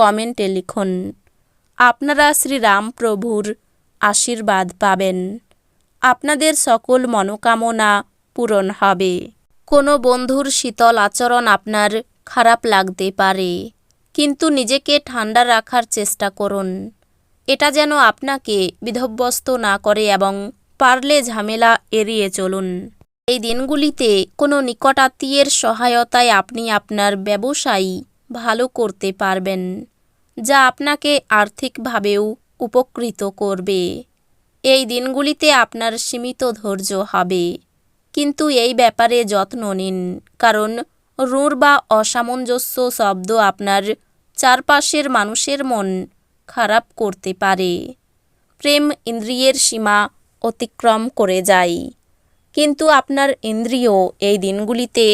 কমেন্টে লিখুন, আপনারা শ্রীরামপ্রভুর আশীর্বাদ পাবেন। আপনাদের সকল মনোকামনা পূরণ হবে। কোনো বন্ধুর শীতল আচরণ আপনার খারাপ লাগতে পারে, কিন্তু নিজেকে ঠান্ডা রাখার চেষ্টা করুন। এটা যেন আপনাকে বিধব্যস্ত না করে এবং পারলে ঝামেলা এড়িয়ে চলুন। এই দিনগুলিতে কোনো নিকটাত্মীয়ের সহায়তায় আপনি আপনার ব্যবসায়ী ভালো করতে পারবেন। যা আপনাকে আর্থিকভাবেও উপকৃত করবে। এই দিনগুলিতে আপনার সীমিত ধৈর্য হবে। কিন্তু এই ব্যাপারে যত্ন নিন, কারণ রুঁড় বা অসামঞ্জস্য শব্দ আপনার চারপাশের মানুষের মন খারাপ করতে পারে। প্রেম ইন্দ্রিয়ের সীমা অতিক্রম করে যায়। কিন্তু আপনার ইন্দ্রিয় এই দিনগুলিতে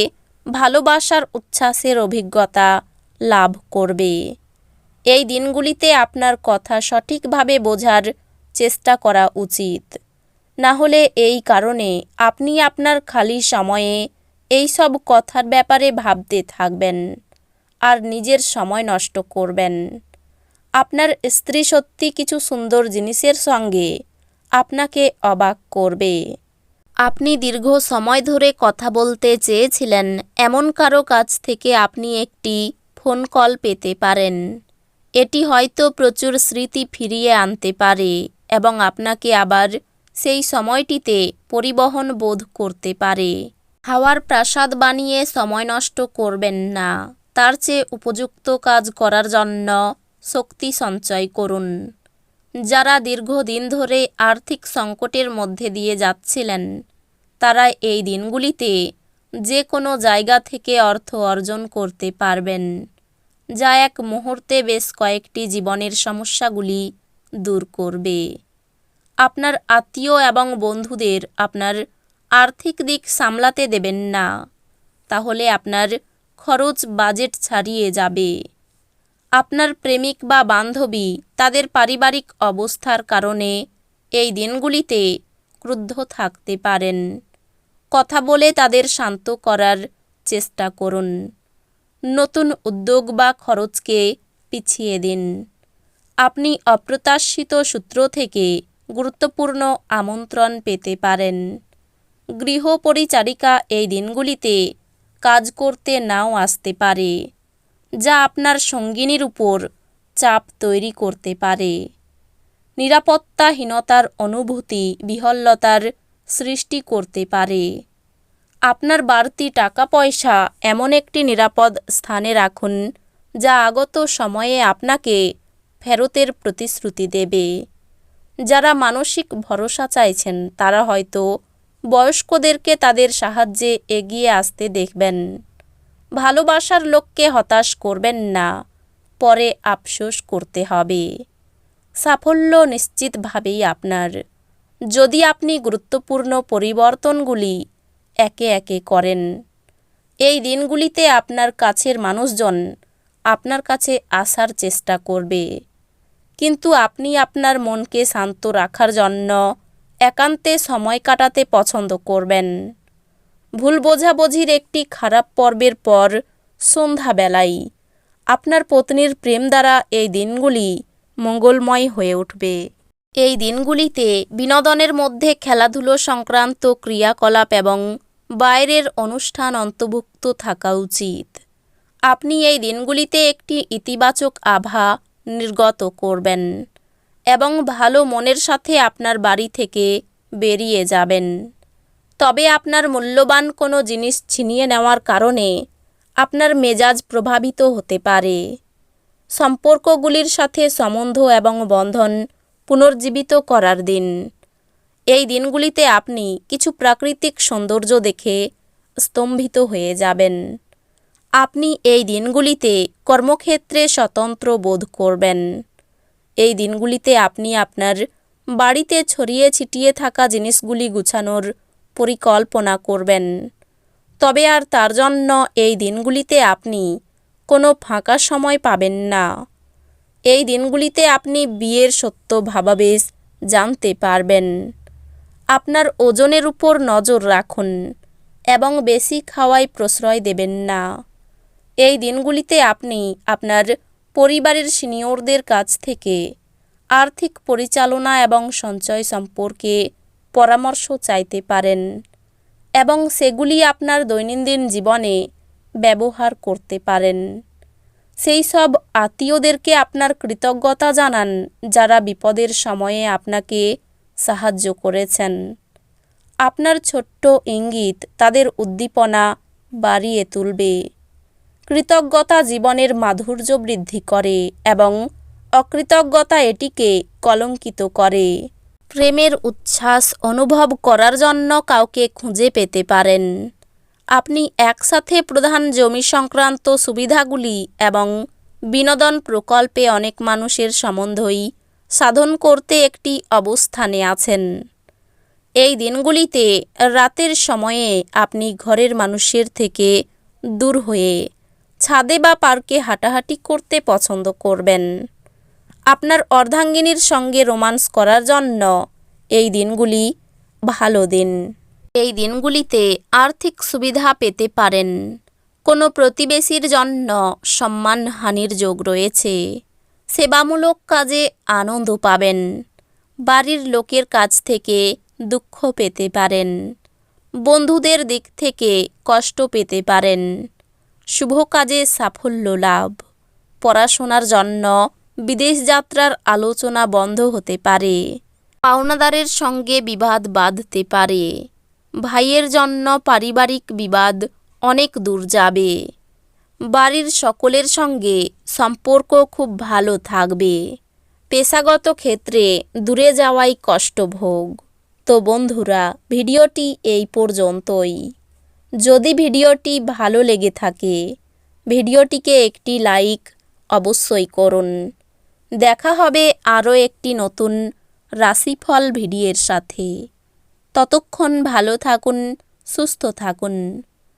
ভালোবাসার উচ্ছ্বাসের অভিজ্ঞতা লাভ করবে। এই দিনগুলিতে আপনার কথা সঠিকভাবে বোঝার চেষ্টা করা উচিত। না হলে এই কারণে আপনি আপনার খালি সময়ে এই সব কথার ব্যাপারে ভাবতে থাকবেন আর নিজের সময় নষ্ট করবেন। আপনার স্ত্রী সত্যি কিছু সুন্দর জিনিসের সঙ্গে আপনাকে অবাক করবে। আপনি দীর্ঘ সময় ধরে কথা বলতে চেয়েছিলেন, এমন কারও কাছ থেকে আপনি একটি ফোন কল পেতে পারেন। এটি হয়তো প্রচুর স্মৃতি ফিরিয়ে আনতে পারে এবং আপনাকে আবার সেই সময়টিতে পরিবহন বোধ করতে পারে। হাওয়ার প্রাসাদ বানিয়ে সময় নষ্ট করবেন না। তার চেয়ে উপযুক্ত কাজ করার জন্য শক্তি সঞ্চয় করুন। যারা দীর্ঘদিন ধরে আর্থিক সংকটের মধ্যে দিয়ে যাচ্ছিলেন, তারা এই দিনগুলিতে যে কোনো জায়গা থেকে অর্থ অর্জন করতে পারবেন। যা এক মুহূর্তে বেশ কয়েকটি জীবনের সমস্যাগুলি দূর করবে। আপনার আত্মীয় এবং বন্ধুদের আপনার আর্থিক দিক সামলাতে দেবেন না। তাহলে আপনার খরচ বাজেট ছাড়িয়ে যাবে। আপনার প্রেমিক বা বান্ধবী তাদের পারিবারিক অবস্থার কারণে এই দিনগুলিতে ক্রুদ্ধ থাকতে পারেন। কথা বলে তাদের শান্ত করার চেষ্টা করুন। নতুন উদ্যোগ বা খরচকে পিছিয়ে দিন। আপনি অপ্রত্যাশিত সূত্র থেকে গুরুত্বপূর্ণ আমন্ত্রণ পেতে পারেন। গৃহ পরিচারিকা এই দিনগুলিতে কাজ করতে নাও আসতে পারে, যা আপনার সঙ্গিনীর উপর চাপ তৈরি করতে পারে। নিরাপত্তাহীনতার অনুভূতি বিহল্লতার সৃষ্টি করতে পারে। আপনার বাড়তি টাকা পয়সা এমন একটি নিরাপদ স্থানে রাখুন, যা আগত সময়ে আপনাকে ফেরতের প্রতিশ্রুতি দেবে। যারা মানসিক ভরসা চাইছেন, তারা হয়তো বয়স্কদেরকে তাদের সাহায্যে এগিয়ে আসতে দেখবেন। ভালোবাসার লোককে হতাশ করবেন না, পরে আফসোস করতে হবে। সাফল্য নিশ্চিতভাবেই আপনার। যদি আপনি গুরুত্বপূর্ণ পরিবর্তনগুলি একে একে করেন। এই দিনগুলিতে আপনার কাছের মানুষজন আপনার কাছে আসার চেষ্টা করবে। কিন্তু আপনি আপনার মনকে শান্ত রাখার জন্য একান্তে সময় কাটাতে পছন্দ করবেন। ভুল বোঝাবুঝির একটি খারাপ পর্বের পর সন্ধ্যাবেলায় আপনার পত্নীর প্রেম দ্বারা এই দিনগুলি মঙ্গলময় হয়ে উঠবে। এই দিনগুলিতে বিনোদনের মধ্যে খেলাধুলো সংক্রান্ত ক্রিয়াকলাপ এবং বাইরের অনুষ্ঠান অন্তর্ভুক্ত থাকা উচিত। আপনি এই দিনগুলিতে একটি ইতিবাচক আভা নির্গত করবেন এবং ভালো মনের সাথে আপনার বাড়ি থেকে বেরিয়ে যাবেন। তবে আপনার মূল্যবান কোনো জিনিস ছিনিয়ে নেওয়ার কারণে আপনার মেজাজ প্রভাবিত হতে পারে। সম্পর্কগুলির সাথে সম্বন্ধ এবং বন্ধন পুনর্জীবিত করার দিন এই দিনগুলিতে আপনি কিছু প্রাকৃতিক সৌন্দর্য দেখে স্তম্ভিত হয়ে যাবেন। আপনি এই দিনগুলিতে কর্মক্ষেত্রে স্বতন্ত্র বোধ করবেন। এই দিনগুলিতে আপনি আপনার বাড়িতে ছড়িয়ে ছিটিয়ে থাকা জিনিসগুলি গুছানোর পরিকল্পনা করবেন। তবে আর তার জন্য এই দিনগুলিতে আপনি কোনো ফাঁকা সময় পাবেন না। এই দিনগুলিতে আপনি বিয়ের সত্য ভাবাবেশ জানতে পারবেন। আপনার ওজনের উপর নজর রাখুন এবং বেশি খাওয়ায় প্রশ্রয় দেবেন না। এই দিনগুলিতে আপনি আপনার পরিবারের সিনিয়রদের কাছ থেকে আর্থিক পরিচালনা এবং সঞ্চয় সম্পর্কে পরামর্শ চাইতে পারেন এবং সেগুলি আপনার দৈনন্দিন জীবনে ব্যবহার করতে পারেন। সেই সব আত্মীয়দেরকে আপনার কৃতজ্ঞতা জানান যারা বিপদের সময়ে আপনাকে সাহায্য করেছেন। আপনার ছোট্ট ইঙ্গিত তাদের উদ্দীপনা বাড়িয়ে তুলবে। কৃতজ্ঞতা জীবনের মাধুর্য বৃদ্ধি করে এবং অকৃতজ্ঞতা এটিকে কলঙ্কিত করে। প্রেমের উচ্ছ্বাস অনুভব করার জন্য কাউকে খুঁজে পেতে পারেন। আপনি একসাথে প্রধান জমি সংক্রান্ত সুবিধাগুলি এবং বিনোদন প্রকল্পে অনেক মানুষের সম্বন্ধই সাধন করতে একটি অবস্থানে আছেন। এই দিনগুলিতে রাতের সময়ে আপনি ঘরের মানুষের থেকে দূর হয়ে ছাদে বা পার্কে হাঁটাহাঁটি করতে পছন্দ করবেন। আপনার অর্ধাঙ্গিনীর সঙ্গে রোমান্স করার জন্য এই দিনগুলি ভালো দিন। এই দিনগুলিতে আর্থিক সুবিধা পেতে পারেন। কোনো প্রতিবেশীর জন্য সম্মানহানির যোগ রয়েছে। সেবামূলক কাজে আনন্দ পাবেন। বাড়ির লোকের কাছ থেকে দুঃখ পেতে পারেন। বন্ধুদের দিক থেকে কষ্ট পেতে পারেন। শুভ কাজে সাফল্য লাভ। পড়াশোনার জন্য বিদেশ যাত্রার আলোচনা বন্ধ হতে পারে। পাওনাদারের সঙ্গে বিবাদ বাঁধতে পারে। ভাইয়ের জন্য পারিবারিক বিবাদ অনেক দূর যাবে। বাড়ির সকলের সঙ্গে সম্পর্ক খুব ভালো থাকবে। পেশাগত ক্ষেত্রে দূরে যাওয়াই কষ্টভোগ। তো বন্ধুরা, ভিডিওটি এই পর্যন্তই। যদি ভিডিওটি ভালো লেগে থাকে, ভিডিওটিকে একটি লাইক অবশ্যই করুন। দেখা হবে আরও একটি নতুন রাশিফল ভিডিওর সাথে। ততক্ষণ ভালো থাকুন, সুস্থ থাকুন।